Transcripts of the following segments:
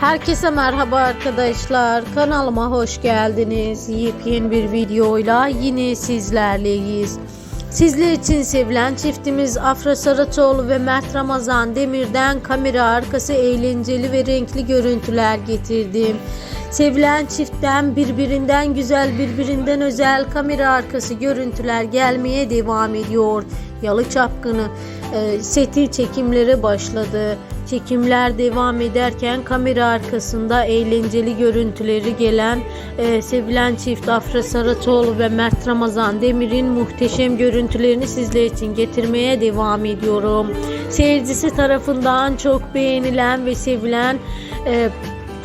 Herkese merhaba arkadaşlar. Kanalıma hoş geldiniz. Yepyeni bir videoyla yine sizlerleyiz. Sizler için sevilen çiftimiz Afra Saratoğlu ve Mert Ramazan Demir'den kamera arkası eğlenceli ve renkli görüntüler getirdim. Sevilen çiftten birbirinden güzel, birbirinden özel kamera arkası görüntüler gelmeye devam ediyor. Yalı Çapkını e, seti çekimlere başladı. Çekimler devam ederken kamera arkasında eğlenceli görüntüleri gelen e, sevilen çift Afra Saratoğlu ve Mert Ramazan Demir'in muhteşem görüntülerini sizler için getirmeye devam ediyorum. Seyircisi tarafından çok beğenilen ve sevilen e,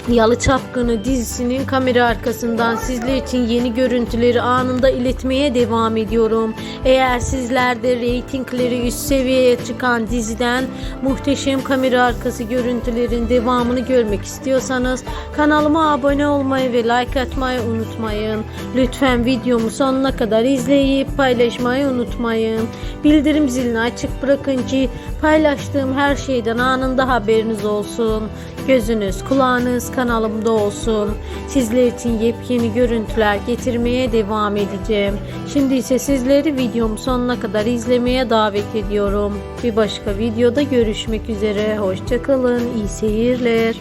Yalı Çapkını dizisinin kamera arkasından sizler için yeni görüntüleri anında iletmeye devam ediyorum. Eğer sizler de reytingleri üst seviyeye çıkan diziden muhteşem kamera arkası görüntülerin devamını görmek istiyorsanız kanalıma abone olmayı ve like atmayı unutmayın. Lütfen videomu sonuna kadar izleyip paylaşmayı unutmayın. Bildirim zilini açık bırakın ki paylaştığım her şeyden anında haberiniz olsun. Gözünüz, kulağınız kanalımda olsun. Sizler için yepyeni görüntüler getirmeye devam edeceğim. Şimdi ise sizleri videomu sonuna kadar izlemeye davet ediyorum. Bir başka videoda görüşmek üzere. Hoşçakalın. İyi seyirler.